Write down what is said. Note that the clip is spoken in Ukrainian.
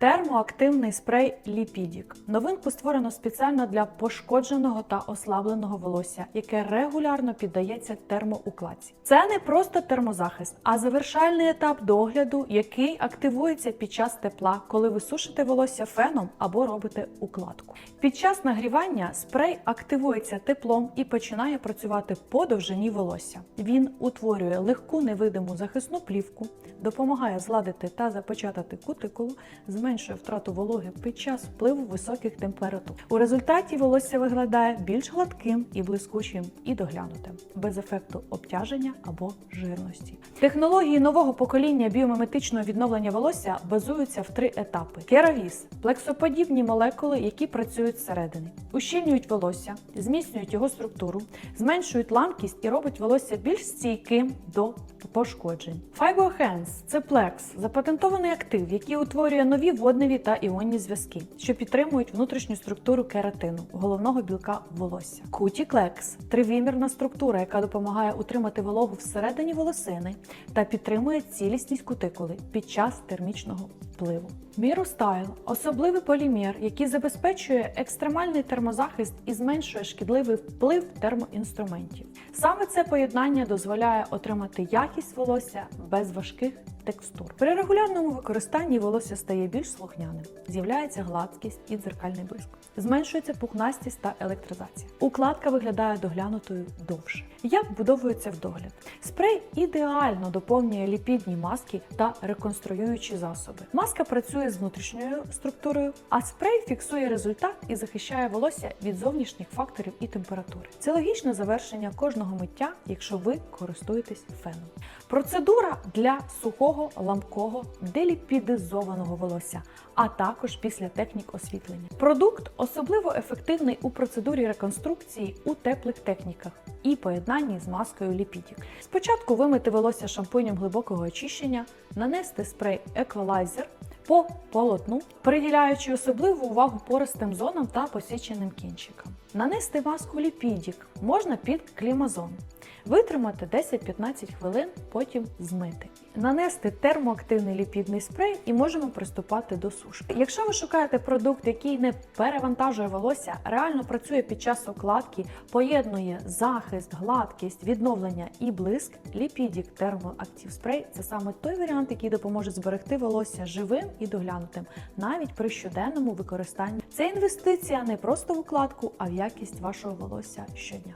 Термоактивний спрей Ліпідік. Новинку створено спеціально для пошкодженого та ослабленого волосся, яке регулярно піддається термоукладці. Це не просто термозахист, а завершальний етап догляду, який активується під час тепла, коли ви сушите волосся феном або робите укладку. Під час нагрівання спрей активується теплом і починає працювати по довжині волосся. Він утворює легку невидиму захисну плівку, допомагає зладити та запечатати кутикулу, зменшує втрату вологи під час впливу високих температур. У результаті волосся виглядає більш гладким і блискучим і доглянутим, без ефекту обтяження або жирності. Технології нового покоління біомиметичного відновлення волосся базуються в три етапи: керавіс плексоподібні молекули, які працюють зсередини, ущільнюють волосся, зміцнюють його структуру, зменшують ламкість і роблять волосся більш стійким до пошкоджень. FibroHense – це плекс, запатентований актив, який утворює нові водневі та іонні зв'язки, що підтримують внутрішню структуру кератину, головного білка волосся. Кутіклекс – тривимірна структура, яка допомагає утримати вологу всередині волосини та підтримує цілісність кутикули під час термічного впливу. Міростайл особливий полімер, який забезпечує екстремальний термозахист і зменшує шкідливий вплив термоінструментів. Саме це поєднання дозволяє отримати якість волосся без важких текстур. При регулярному використанні волосся стає більш слухняним, з'являється гладкість і дзеркальний блиск, зменшується пухнастість та електризація. Укладка виглядає доглянутою довше. Як вбудовується в догляд? Спрей ідеально доповнює ліпідні маски та реконструюючі засоби. Маска працює з внутрішньою структурою, а спрей фіксує результат і захищає волосся від зовнішніх факторів і температури. Це логічне завершення кожного миття, якщо ви користуєтесь феном. Процедура для сухого, ламкого, деліпідизованого волосся, а також після технік освітлення. Продукт особливо ефективний у процедурі реконструкції у теплих техніках і поєднанні з маскою ліпідік. Спочатку вимити волосся шампунем глибокого очищення, нанести спрей еквалайзер по полотну, приділяючи особливу увагу пористим зонам та посіченим кінчикам. Нанести маску ліпідік можна під клімазон. Витримати 10-15 хвилин, потім змити. Нанести термоактивний ліпідний спрей і можемо приступати до сушки. Якщо ви шукаєте продукт, який не перевантажує волосся, реально працює під час укладки, поєднує захист, гладкість, відновлення і блиск, ліпідік термоактив спрей це саме той варіант, який допоможе зберегти волосся живим і доглянутим, навіть при щоденному використанні. Це інвестиція не просто в укладку, а в якість вашого волосся щодня.